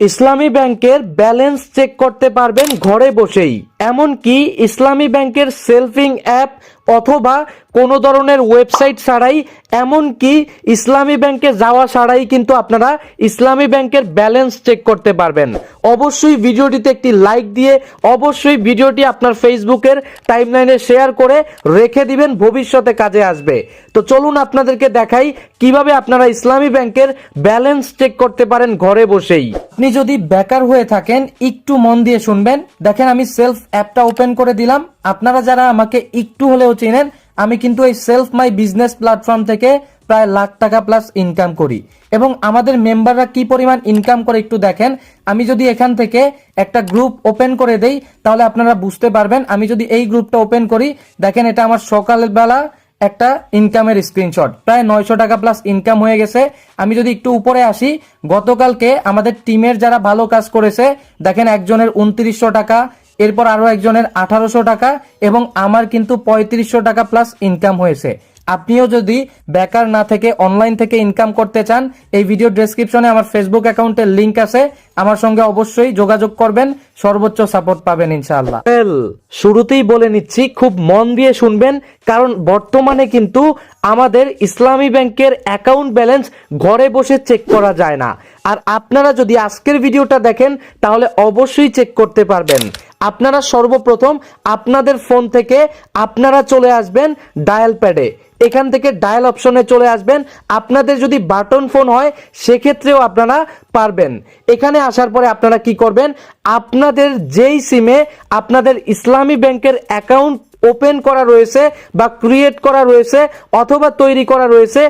ইসলামী ব্যাংকের balance check করতে পারবেন ঘরে বসেই। এমনকি ইসলামী ব্যাংকের সেলফিং অ্যাপ অথবা কোনো ধরনের ওয়েবসাইট ছাড়াই, এমনকি ইসলামী ব্যাংকে যাওয়া ছাড়াই কিন্তু আপনারা ইসলামী ব্যাংকের ব্যালেন্স চেক করতে পারবেন। অবশ্যই ভিডিওটিতে একটি লাইক দিয়ে, অবশ্যই ভিডিওটি আপনার ফেসবুকের টাইমলাইনে শেয়ার করে রেখে দিবেন, ভবিষ্যতে কাজে আসবে। তো চলুন আপনাদেরকে দেখাই কীভাবে আপনারা ইসলামী ব্যাংকের ব্যালেন্স চেক করতে পারেন ঘরে বসেই। আপনি যদি বেকার হয়ে থাকেন, একটু মন দিয়ে শুনবেন। দেখেন, আমি সেলফ অ্যাপটা ওপেন করে দিলাম। আপনারা যারা আমাকে একটু হলেও চেনেন, আমি কিন্তু এই সেলফ মাই বিজনেস প্ল্যাটফর্ম থেকে প্রায় লাখ টাকা প্লাস ইনকাম করি। এবং আমাদের মেম্বাররা কি পরিমাণ ইনকাম করে একটু দেখেন। আমি যদি এখান থেকে একটা গ্রুপ ওপেন করে দেই, তাহলে আপনারা বুঝতে পারবেন। আমি যদি এই গ্রুপটা ওপেন করি, দেখেন, এটা আমার সকালবেলা একটা ইনকামের স্ক্রিনশট প্রায় নয়শো টাকা প্লাস ইনকাম হয়ে গেছে। আমি যদি একটু উপরে আসি, গতকালকে আমাদের টিমের যারা ভালো কাজ করেছে, দেখেন একজনের উনত্রিশশো টাকা, এরপর আরও একজনের আঠারোশো টাকা, এবং আমার কিন্তু পঁয়ত্রিশশো টাকা প্লাস ইনকাম হয়েছে। আপনিও যদি বেকার না থেকে অনলাইন থেকে ইনকাম করতে চান, এই ভিডিও ডেসক্রিপশনে আমার ফেসবুক অ্যাকাউন্টের লিংক আছে। আমার সঙ্গে অবশ্যই যোগাযোগ করবেন, সর্বোচ্চ সাপোর্ট পাবেন ইনশাআল্লাহ। শুরুতেই বলে নিচ্ছি, খুব মন দিয়ে শুনবেন, কারণ বর্তমানে কিন্তু আমাদের ইসলামী ব্যাংকের অ্যাকাউন্ট ব্যালেন্স ঘরে বসে চেক করা যায় না। আর আপনারা যদি আজকের ভিডিওটা দেখেন, তাহলে অবশ্যই চেক করতে পারবেন। আপনারা সর্বপ্রথম আপনাদের ফোন থেকে আপনারা চলে আসবেন ডায়াল প্যাডে এখান থেকে ডায়াল অপশনে চলে আসবেন। আপনাদের যদি বাটন ফোন হয়, সেক্ষেত্রেও আপনারা পারবেন। এখানে আসার পরে আপনারা কি করবেন? আপনাদের যেই সিমে আপনাদের ইসলামী ব্যাংকের অ্যাকাউন্ট ওপেন করা রয়েছে বা ক্রিয়েট করা রয়েছে অথবা তৈরি করা রয়েছে,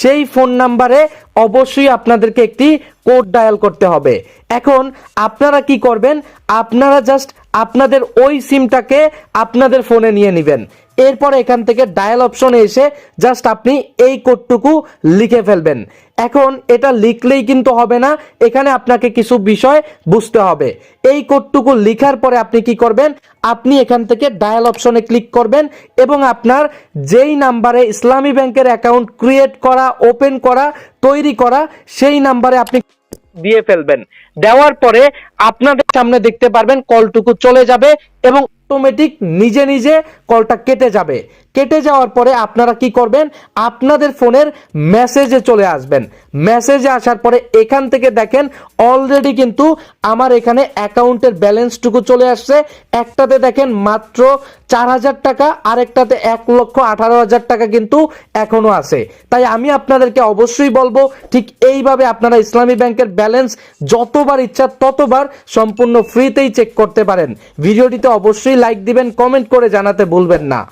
সেই ফোন নাম্বারে অবশ্যই আপনাদেরকে একটি কোড ডায়াল করতে হবে। এখন আপনারা কি করবেন? আপনারা জাস্ট আপনাদের ওই সিমটাকে আপনাদের ফোনে নিয়ে নেবেন। এরপর এখান থেকে ডায়াল অপশনে এসে জাস্ট আপনি এই কোডটুকু লিখে ফেলবেন। এখন এটা লিখলেই কিন্তু হবে না, এখানে আপনাকে কিছু বিষয় বুঝতে হবে। এই কোডটুকু লিখার পরে আপনি কি করবেন? আপনি এখান থেকে ডায়াল অপশনে ক্লিক করবেন এবং আপনার যেই নাম্বারে ইসলামী ব্যাংকের অ্যাকাউন্ট ক্রিয়েট করা, ওপেন করা, তৈরি করা, সেই নাম্বারে আপনি দিয়ে ফেলবেন। দেওয়ার পরে আপনাদের সামনে দেখতে পারবেন কলটুকু চলে যাবে এবং অটোমেটিক নিজে নিজে কলটা কেটে যাবে। কেটে যাওয়ার পরে আপনারা কি করবেন? আপনাদের ফোনের মেসেজে চলে আসবেন। মেসেজে আসার পরে এখান থেকে দেখেন অলরেডি কিন্তু আমার এখানে অ্যাকাউন্টের ব্যালেন্সটুকু চলে আসছে। একটাতে দেখেন, মাত্র চার হাজার টাকা, আরেকটাতে এক লক্ষ আঠারো হাজার টাকা কিন্তু এখনও আছে। তাই আমি আপনাদেরকে অবশ্যই বলব, ঠিক এইভাবে আপনারা ইসলামী ব্যাংকের ব্যালেন্স যতবার ইচ্ছা ততবার সম্পূর্ণ ফ্রিতেই চেক করতে পারেন। ভিডিওটিতে অবশ্যই লাইক দিবেন কমেন্ট করে জানাতে ভুলবেন না।